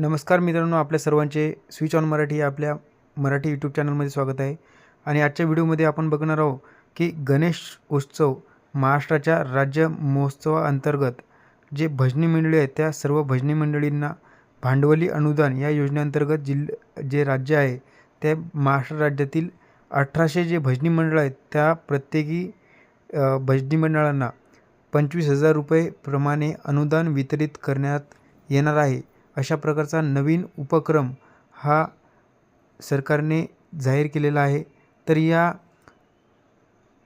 नमस्कार मित्रांनो आपल्या सर्वांचे स्विच ऑन मराठी या आपल्या मराठी यूट्यूब चॅनलमध्ये स्वागत आहे. आणि आजच्या व्हिडिओमध्ये आपण बघणार आहोत की गणेश उत्सव महाराष्ट्राच्या राज्य महोत्सवाअंतर्गत जे भजनी मंडळी आहेत त्या सर्व भजनी मंडळींना भांडवली अनुदान या योजनेअंतर्गत जिल्ह जे राज्य आहे त्या महाराष्ट्र राज्यातील अठराशे जे भजनी मंडळ आहेत त्या प्रत्येकी भजनी मंडळांना पंचवीस हजार रुपये प्रमाणे अनुदान वितरित करण्यात येणार आहे. अशा प्रकारचा नवीन उपक्रम हा सरकारने जाहीर केलेला आहे. तर या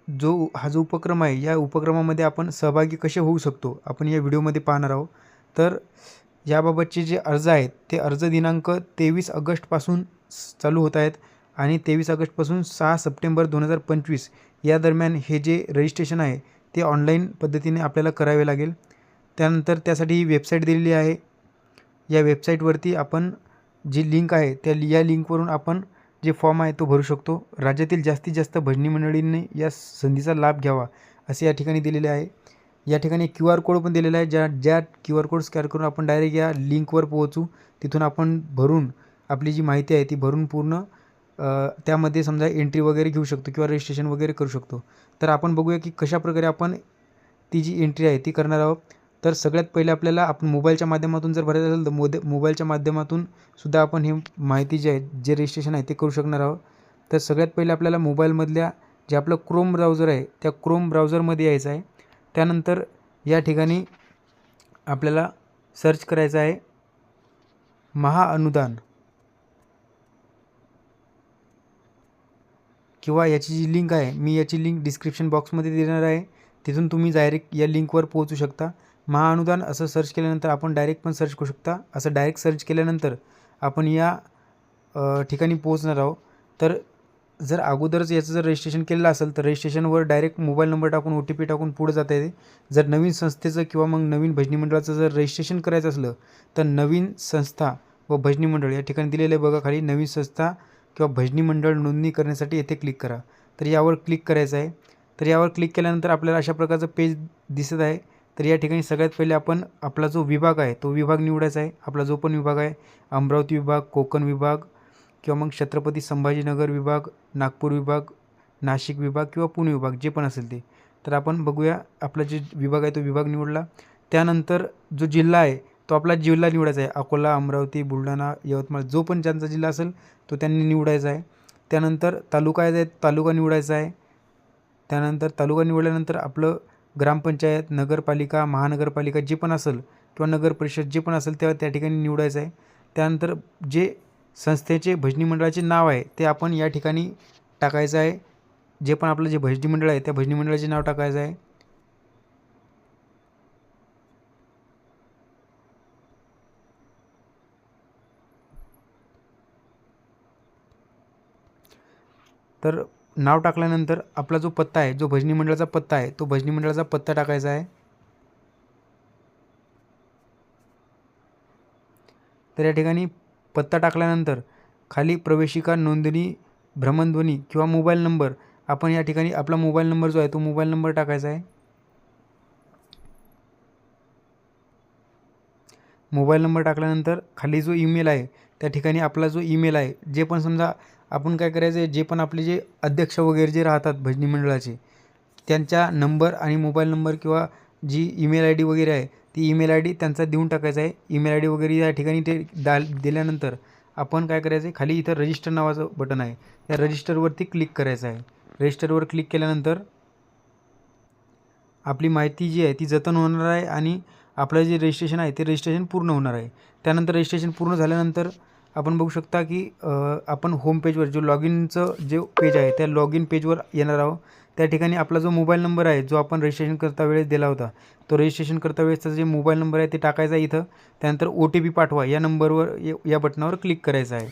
जो हा जो उपक्रम आहे या उपक्रमामध्ये आपण सहभागी कसे होऊ शकतो आपण या व्हिडिओमध्ये पाहणार आहोत. तर याबाबतचे जे अर्ज आहेत ते अर्ज दिनांक तेवीस ऑगस्टपासून चालू होत आहेत आणि तेवीस ऑगस्टपासून सहा सप्टेंबर दोन हजार पंचवीस या दरम्यान हे जे रजिस्ट्रेशन आहे ते ऑनलाईन पद्धतीने आपल्याला करावे लागेल. त्यानंतर त्यासाठी ही वेबसाईट दिलेली आहे. या वेबसाईटवरती आपण जी लिंक आहे त्या या लिंकवरून आपण जे फॉर्म आहे तो भरू शकतो. राज्यातील जास्तीत जास्त भजनी मंडळींनी या संधीचा लाभ घ्यावा असे या ठिकाणी दिलेले आहे. या ठिकाणी क्यू आर कोड पण दिलेला आहे. ज्या ज्या क्यू आर कोड स्कॅन करून आपण डायरेक्ट या लिंकवर पोहोचू तिथून आपण भरून आपली जी माहिती आहे ती भरून पूर्ण त्यामध्ये समजा एंट्री वगैरे घेऊ शकतो किंवा रजिस्ट्रेशन वगैरे करू शकतो. तर आपण बघूया की कशाप्रकारे आपण ती जी एंट्री आहे ती करणार आहोत. तर सगळ्यात पहिले आपल्याला आपण मोबाईलच्या माध्यमातून जर भरायचं असेल तर मोदे मोबाईलच्या माध्यमातून सुद्धा आपण हे माहिती जी आहे जे रजिस्ट्रेशन आहे ते करू शकणार आहोत. तर सगळ्यात पहिले आपल्याला मोबाईलमधल्या जे आपलं क्रोम ब्राउझर आहे त्या क्रोम ब्राउझरमध्ये यायचं आहे. त्यानंतर या ठिकाणी आपल्याला सर्च करायचं आहे महाअनुदान. किंवा याची जी लिंक आहे मी याची लिंक डिस्क्रिप्शन बॉक्समध्ये देणार आहे. तिथून तुम्ही डायरेक्ट या लिंकवर पोहोचू शकता. महाअनुदान असं सर्च केल्यानंतर आपण डायरेक्ट पण सर्च करू शकता. असं डायरेक्ट सर्च केल्यानंतर आपण या ठिकाणी पोहोचणार आहोत. तर जर अगोदरच याचं जर रजिस्ट्रेशन केलेलं असेल तर रजिस्ट्रेशनवर डायरेक्ट मोबाईल नंबर टाकून ओ टी पी टाकून पुढे जाता येते. जर नवीन संस्थेचं किंवा मग नवीन भजनी मंडळाचं जर रजिस्ट्रेशन करायचं असलं तर नवीन संस्था व भजनी मंडळ या ठिकाणी दिलेलं आहे बघा खाली नवीन संस्था किंवा भजनी मंडळ नोंदणी करण्यासाठी येथे क्लिक करा. तर यावर क्लिक करायचं आहे. तर यावर क्लिक केल्यानंतर आपल्याला अशा प्रकारचं पेज दिसत आहे. तर या ठिकाणी सगळ्यात पहिले आपण आपला जो विभाग आहे तो विभाग निवडायचा आहे. आपला जो पण विभाग आहे अमरावती विभाग कोकण विभाग किंवा मग छत्रपती संभाजीनगर विभाग नागपूर विभाग नाशिक विभाग किंवा पुणे विभाग जे पण असेल ते. तर आपण बघूया आपला जे विभाग आहे तो विभाग निवडला. त्यानंतर जो जिल्हा आहे तो आपला जिल्हा निवडायचा आहे. अकोला अमरावती बुलढाणा यवतमाळ जो पण ज्यांचा जिल्हा असेल तो त्यांनी निवडायचा आहे. त्यानंतर तालुका आहे तालुका निवडायचा आहे. त्यानंतर तालुका निवडल्यानंतर आपलं ग्रामपंचायत नगरपालिका महानगरपालिका जे पण असेल किंवा नगर परिषद जे पण असेल तेव्हा त्या ठिकाणी निवडायचं आहे. त्यानंतर जे संस्थेचे भजनी मंडळाचे नाव आहे ते आपण या ठिकाणी टाकायचं आहे. जे पण आपलं जे भजनी मंडळ आहे त्या भजनी मंडळाचे नाव टाकायचं आहे. तर नाव टाकल्यानंतर आपला जो पत्ता आहे जो भजनी मंडळाचा पत्ता आहे तो भजनी मंडळाचा पत्ता टाकायचा आहे. तर या ठिकाणी पत्ता टाकल्यानंतर खाली प्रवेशिका नोंदणी भ्रमणध्वनी किंवा मोबाईल नंबर आपण या ठिकाणी आपला मोबाईल नंबर जो आहे तो मोबाईल नंबर टाकायचा आहे. मोबाईल नंबर टाकल्यानंतर खाली जो ईमेल आहे त्या ठिकाणी आपला जो ईमेल आहे जे पण समजा आपण काय करायचं आहे जे पण आपले जे अध्यक्ष वगैरे जे राहतात भजनी मंडळाचे त्यांचा नंबर आणि मोबाईल नंबर किंवा जी ईमेल आय डी वगैरे आहे ती ईमेल आय डी त्यांचा देऊन टाकायचा आहे. ईमेल आय डी वगैरे या ठिकाणी ते डाल दिल्यानंतर आपण काय करायचं आहे खाली इथं रजिस्टर नावाचं बटन आहे. त्या रजिस्टरवरती क्लिक करायचं आहे. रजिस्टरवर क्लिक केल्यानंतर आपली माहिती जी आहे ती जतन होणार आहे आणि आपलं जे रजिस्ट्रेशन आहे ते रजिस्ट्रेशन पूर्ण होणार आहे. त्यानंतर रजिस्ट्रेशन पूर्ण झाल्यानंतर आपण बघू शकता की आपण होम पेजवर जो लॉग इनचं जे पेज आहे त्या लॉग इन पेजवर येणार आहोत. त्या ठिकाणी आपला जो मोबाईल नंबर आहे जो आपण रजिस्ट्रेशन करता वेळेस दिला होता तो रजिस्ट्रेशन करता वेळेसचा जे मोबाईल नंबर आहे ते टाकायचा आहे इथं. त्यानंतर ओ टी पी पाठवा या नंबरवर या बटनावर क्लिक करायचं आहे.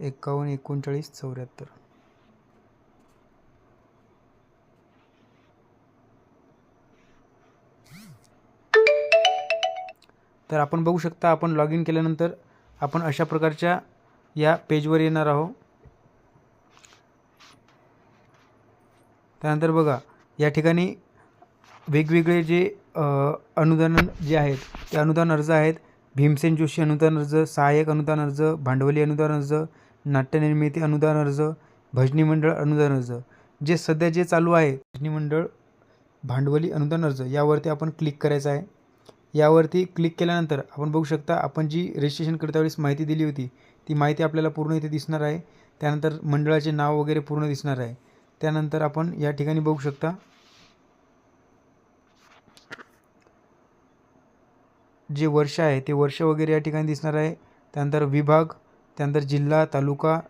एकावन्न एकोणचाळीस चौऱ्याहत्तर. तर आपण बघू शकता आपण लॉग इन केल्यानंतर आपण अशा प्रकारच्या या पेजवर येणार आहोत. त्यानंतर बघा या ठिकाणी वेगवेगळे जे अनुदान जे आहेत ते अनुदान अर्ज आहेत. भीमसेन जोशी अनुदान अर्ज सहाय्यक अनुदान अर्ज भांडवली अनुदान अर्ज नाट्यनिर्मिती अनुदान अर्ज भजनी मंडळ अनुदान अर्ज जे सध्या जे चालू आहे भजनी मंडळ भांडवली अनुदान अर्ज यावरती आपण क्लिक करायचं आहे. यावरती क्लिक केल्यानंतर आपण बघू शकता आपण जी रजिस्ट्रेशन करता वेळेस माहिती दिली होती ती माहिती आपल्याला पूर्ण इथे दिसणार आहे. त्यानंतर मंडळाचे नाव वगैरे पूर्ण दिसणार आहे. त्यानंतर आपण या ठिकाणी बघू शकता जे वर्ष आहे ते वर्ष वगैरे या ठिकाणी दिसणार आहे. त्यानंतर विभाग त्यानंतर जिल्हा तालुका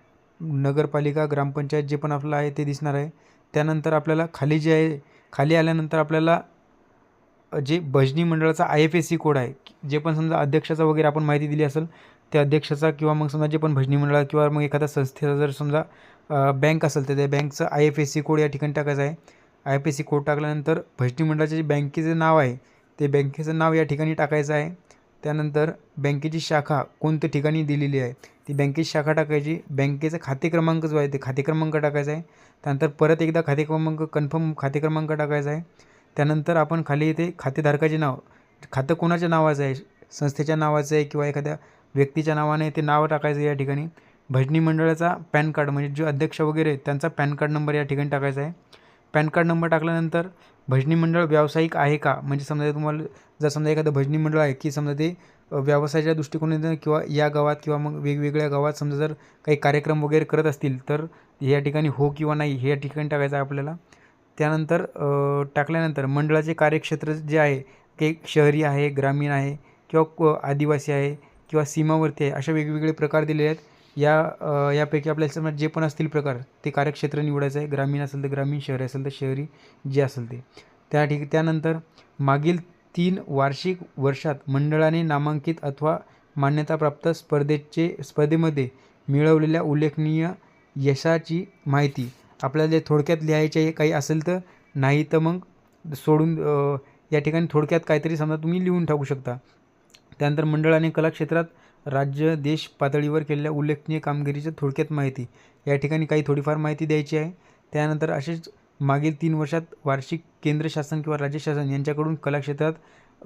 नगरपालिका ग्रामपंचायत जे पण आपलं आहे ते दिसणार आहे. त्यानंतर आपल्याला खाली जे आहे खाली आल्यानंतर आपल्याला जे भजनी मंडळाचा I F S C code आहे जे पण समजा अध्यक्षाचा वगैरे आपण माहिती दिली असेल त्या अध्यक्षाचा किंवा मग समजा जे पण भजनी मंडळ किंवा मग एखाद्या संस्थेचा जर समजा बँक असेल तर त्या बँकचं I F S C code या ठिकाणी टाकायचं आहे. I F S C code टाकल्यानंतर भजनी मंडळाचे जे बँकेचं नाव आहे ते बँकेचं नाव या ठिकाणी टाकायचं आहे. त्यानंतर बँकेची शाखा कोणत्या ठिकाणी दिलेली आहे? ती बँकेची शाखा टाकायची. बँकेचा खाते क्रमांक जो आहे ते खाते क्रमांक टाकायचा आहे. त्यानंतर परत एकदा खाते क्रमांक कन्फर्म खाते क्रमांक टाकायचा आहे. त्यानंतर आपण खाली येते खातेधारकाचे नाव. खातं कोणाच्या नावाचं आहे? संस्थेच्या नावाचं आहे किंवा एखाद्या व्यक्तीच्या नावाने ते नाव टाकायचं या ठिकाणी. भजनी मंडळाचा पॅन कार्ड म्हणजे जो अध्यक्ष वगैरे आहेत, त्यांचा पॅन कार्ड नंबर या ठिकाणी टाकायचा आहे. पॅन कार्ड नंबर टाकल्यानंतर भजनी मंडळ व्यावसायिक आहे का? म्हणजे समजा तुम्हाला जर समजा एखादं भजनी मंडळ आहे की समजा ते व्यवसायाच्या दृष्टिकोनातून किंवा या गावात किंवा मग वेगवेगळ्या गावात समजा जर काही कार्यक्रम वगैरे करत असतील तर या ठिकाणी हो किंवा नाही हे या ठिकाणी टाकायचं आहे आपल्याला. त्यानंतर टाकल्यानंतर मंडळाचे कार्यक्षेत्र जे आहे ते शहरी आहे ग्रामीण आहे किंवा क- आदिवासी आहे किंवा सीमावर्ती आहे अशा वेगवेगळे प्रकार दिलेले आहेत. या यापैकी आपल्याला समजा जे पण असतील प्रकार ते कार्यक्षेत्र निवडायचं आहे. ग्रामीण असेल तर ग्रामीण शहरी असेल तर शहरी जे असेल ते. त्या ठिक त्यानंतर मागील तीन वार्षिक वर्षात मंडळाने नामांकित अथवा मान्यताप्राप्त स्पर्धेचे स्पर्धेमध्ये मिळवलेल्या उल्लेखनीय यशाची माहिती. आपल्याला जे थोडक्यात लिहायचे आहे काही असेल तर नाही तर मग सोडून या ठिकाणी थोडक्यात काहीतरी समजा तुम्ही लिहून टाकू शकता. त्यानंतर मंडळाने कलाक्षेत्रात राज्य देश पातळीवर केलेल्या उल्लेखनीय कामगिरीची थोडक्यात माहिती. या ठिकाणी काही थोडीफार माहिती द्यायची आहे. त्यानंतर असेच मागील तीन वर्षात वार्षिक केंद्र शासन किंवा राज्य शासन यांच्याकडून कलाक्षेत्रात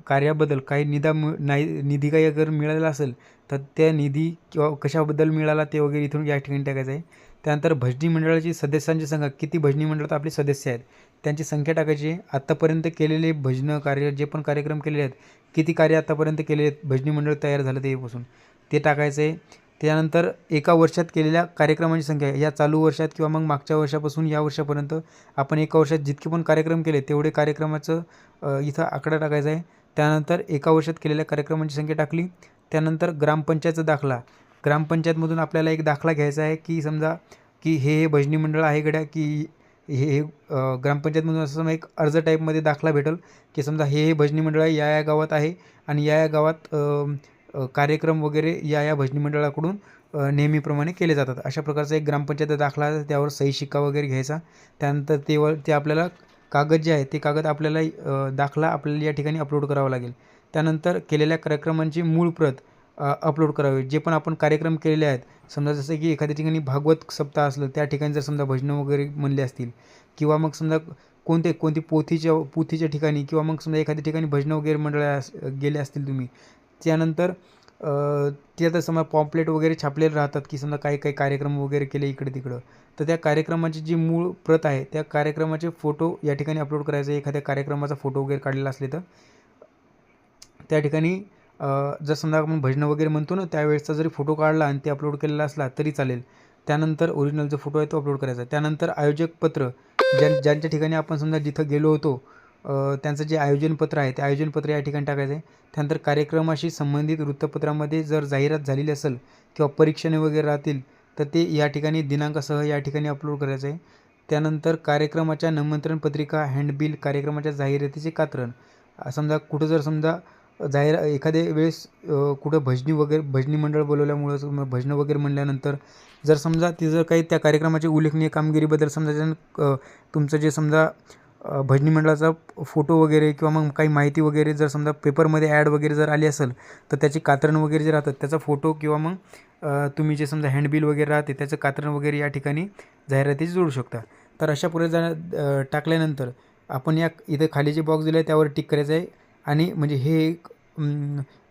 कार्याबद्दल काही निदा नाही निधी काही अगर मिळालेला असेल तर त्या निधी किंवा कशाबद्दल मिळाला ते वगैरे इथून या ठिकाणी टाकायचं आहे. त्यानंतर भजनी मंडळाची सदस्यांची संख्या किती भजनी मंडळात आपले सदस्य आहेत? त्यांची संख्या टाकायची. आहे आत्तापर्यंत केलेले भजनं कार्य जे पण कार्यक्रम केलेले आहेत किती कार्य आत्तापर्यंत केलेले आहेत भजनी मंडळ तयार झालं तेपासून ते टाकायचं आहे त्यानंतर एका वर्षात केलेल्या कार्यक्रमांची संख्या या चालू वर्षात किंवा मग मागच्या वर्षापासून या वर्षापर्यंत आपण एका वर्षात जितके पण कार्यक्रम केले तेवढे कार्यक्रमाचं इथं आकडा टाकायचा आहे त्यानंतर एका वर्षात केलेल्या कार्यक्रमांची संख्या टाकली. त्यानंतर ग्रामपंचायतचा दाखला. ग्रामपंचायतमधून आपल्याला एक दाखला घ्यायचा आहे की समजा की हे हे भजनी मंडळ आहे गड्या की हे हे ग्रामपंचायतमधून असं समजा एक अर्ज टाईपमध्ये दाखला भेटेल की समजा हे हे भजनी मंडळ आहे या या गावात आहे आणि या या गावात कार्यक्रम वगैरे या या भजनी मंडळाकडून नेहमीप्रमाणे केले जातात. अशा प्रकारचा एक ग्रामपंचायत दाखला त्यावर सही शिक्का वगैरे घ्यायचा. त्यानंतर तेवर ते आपल्याला कागद जे आहे ते कागद आपल्याला दाखला आपल्याला या ठिकाणी अपलोड करावा लागेल. त्यानंतर केलेल्या कार्यक्रमांची मूळ प्रत अपलोड करावे. जे पण आपण कार्यक्रम केलेले आहेत समजा जसं की एखाद्या ठिकाणी भागवत सप्ताह असलं त्या ठिकाणी जर समजा भजनं वगैरे म्हणले असतील किंवा मग समजा कोणते कोणते पोथीच्या पोथीच्या ठिकाणी किंवा मग समजा एखाद्या ठिकाणी भजनं वगैरे मंडळ अस गेले असतील तुम्ही त्यानंतर ते आता समजा पॉम्पलेट वगैरे छापलेले राहतात की समजा काही काही कार्यक्रम वगैरे केले इकडे तिकडं तर त्या कार्यक्रमाची जी मूळ प्रत आहे त्या कार्यक्रमाचे फोटो या ठिकाणी अपलोड करायचे. एखाद्या कार्यक्रमाचा फोटो वगैरे काढलेला असले तर त्या ठिकाणी जर समजा आपण भजनं वगैरे म्हणतो ना त्यावेळेसचा जरी फोटो काढला आणि ते अपलोड केलेला असला तरी चालेल. त्यानंतर ओरिजिनल जो फोटो आहे तो अपलोड करायचा. त्यानंतर आयोजक पत्र ज्यां ज्यांच्या ठिकाणी आपण समजा जिथं गेलो होतो त्यांचं जे आयोजन पत्र आहे ते आयोजन पत्र या ठिकाणी टाकायचं आहे त्यानंतर कार्यक्रमाशी संबंधित वृत्तपत्रामध्ये जर जाहिरात झालेली असेल किंवा परीक्षणे वगैरे राहतील तर ते या ठिकाणी दिनांकासह या ठिकाणी अपलोड करायचं आहे त्यानंतर कार्यक्रमाच्या निमंत्रण पत्रिका हँडबिल कार्यक्रमाच्या जाहिरातीचे कात्रण. समजा कुठं जर समजा जाहीर एखाद्या वेळेस कुठं भजनी वगैरे भजनी मंडळ बोलवल्यामुळं समजा भजनं वगैरे म्हणल्यानंतर जर समजा ती जर काही त्या कार्यक्रमाची उल्लेखनीय कामगिरीबद्दल समजा जर तुमचं जे समजा भजनी मंडळाचा फोटो वगैरे किंवा मग काही माहिती वगैरे जर समजा पेपरमध्ये ॲड वगैरे जर आली असेल तर त्याची कात्रण वगैरे जे राहतात त्याचा फोटो किंवा मग तुम्ही जे समजा हँडबिल वगैरे राहते त्याचं कात्रण वगैरे या ठिकाणी जाहिरातीची जोडू शकता. तर अशा पुढे जर टाकल्यानंतर आपण या इथे खाली जे बॉक्स दिलं आहे त्यावर टिक करायचं आहे. आणि म्हणजे हे एक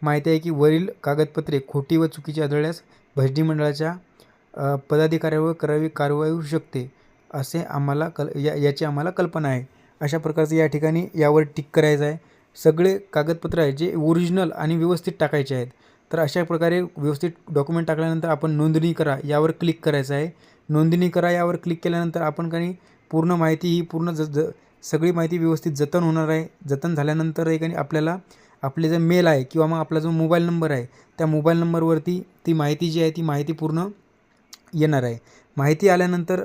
माहिती आहे की वरील कागदपत्रे खोटी व चुकीची आढळल्यास भजनी मंडळाच्या पदाधिकाऱ्यावर करावी कारवाई होऊ शकते असे आम्हाला कल या याची आम्हाला कल्पना आहे. अशा प्रकारचं या ठिकाणी यावर टिक करायचं आहे. सगळे कागदपत्र आहे जे ओरिजिनल आणि व्यवस्थित टाकायचे आहेत. तर अशा प्रकारे व्यवस्थित डॉक्युमेंट टाकल्यानंतर आपण नोंदणी करा यावर क्लिक करायचं आहे. नोंदणी करा यावर क्लिक केल्यानंतर आपण काही पूर्ण माहिती ही पूर्ण ज ज सगळी माहिती व्यवस्थित जतन होणार आहे. जतन झाल्यानंतर एक आणि आपल्याला आपले जे मेल आहे किंवा मग आपला जो मोबाईल नंबर आहे त्या मोबाईल नंबरवरती ती माहिती जी आहे ती माहिती पूर्ण येणार आहे. माहिती आल्यानंतर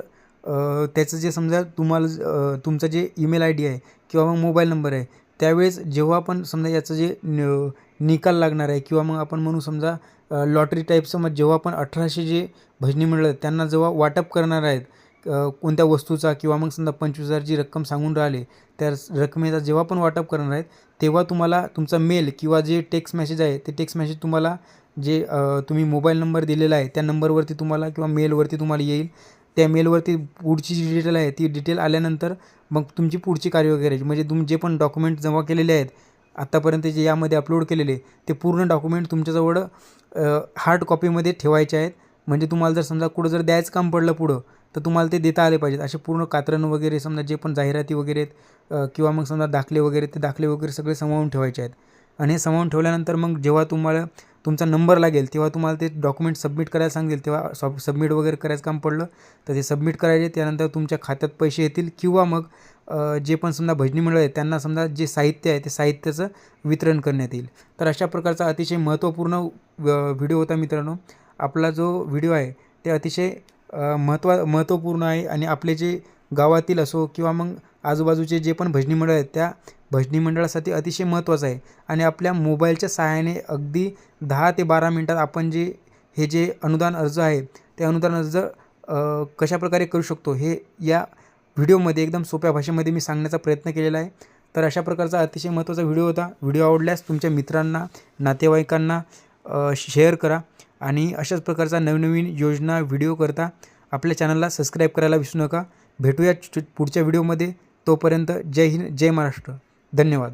त्याचं जे समजा तुम्हाला तुमचं जे ईमेल आय डी आहे किंवा मग मोबाईल नंबर आहे त्यावेळेस जेव्हा पण समजा याचं जे न निकाल लागणार आहे किंवा मग आपण म्हणू समजा लॉटरी टाईपचं मग जेव्हा पण अठराशे जे भजनी मंडळ आहेत त्यांना जेव्हा वाटप करणार आहेत कोणत्या वस्तूचा किंवा मग समजा पंचवीस हजारची रक्कम सांगून राहिले त्या रकमेचा जेव्हा पण वाटप करणार आहेत तेव्हा तुम्हाला तुमचा मेल किंवा जे टेक्स्ट मेसेज आहे ते टेक्स्ट मेसेज तुम्हाला जे तुम्ही मोबाईल नंबर दिलेला आहे त्या नंबरवरती तुम्हाला किंवा मेलवरती तुम्हाला येईल. त्या मेलवरती पुढची जी डिटेल आहे ती डिटेल आल्यानंतर मग तुमची पुढची कार्यवाही करायची म्हणजे तुम जे पण डॉक्युमेंट जमा केलेले आहेत आत्तापर्यंत जे यामध्ये अपलोड केलेले ते पूर्ण डॉक्युमेंट तुमच्याजवळ हार्ड कॉपीमध्ये ठेवायचे आहेत. म्हणजे तुम्हाला जर समजा कुठं जर द्यायचं काम पडलं पुढं तर तुम्हाला ते देता आले पाहिजेत. असे पूर्ण कात्रण वगैरे समजा जे पण जाहिराती वगैरे आहेत किंवा मग समजा दाखले वगैरे ते दाखले वगैरे सगळे सांभाळून ठेवायचे आहेत. आणि हे सांभाळून ठेवल्यानंतर मग जेव्हा तुम्हाला तुमचा नंबर लागेल तेव्हा तुम्हाला ते डॉक्युमेंट सबमिट करायला सांगेल. तेव्हा सॉ सबमिट वगैरे करायचं काम पडलं तर ते सबमिट करायचे. त्यानंतर तुमच्या खात्यात पैसे येतील किंवा मग जे पण समजा भजनी मंडळ आहे त्यांना समजा जे साहित्य आहे ते साहित्याचं वितरण करण्यात येईल. तर अशा प्रकारचा अतिशय महत्त्वपूर्ण व- व्हिडिओ होता मित्रांनो. आपला जो व्हिडिओ आहे ते अतिशय महत्त्वा महत्त्वपूर्ण आहे आणि आपले जे गावातील असो किंवा मग आजूबाजूचे जे पण भजनी मंडळ आहेत त्या भजनी मंडळासाठी अतिशय महत्त्वाचं आहे. आणि आपल्या मोबाईलच्या सहाय्याने अगदी दहा ते बारा मिनटात आपण जे हे जे अनुदान अर्ज आहे ते अनुदान अर्ज कशाप्रकारे करू शकतो हे या व्हिडिओमध्ये एकदम सोप्या भाषेमध्ये मी सांगण्याचा प्रयत्न केलेला आहे. तर अशा प्रकारचा अतिशय महत्त्वाचा व्हिडिओ होता. व्हिडिओ आवडल्यास तुमच्या मित्रांना नातेवाईकांना शेअर करा. आणि अशाच प्रकारचा नवनवीन योजना व्हिडिओ करता आपल्या चॅनलला सबस्क्राईब करायला विसरू नका. भेटूया पुढच्या व्हिडिओमध्ये. तोपर्यंत जय हिंद जय महाराष्ट्र. धन्यवाद.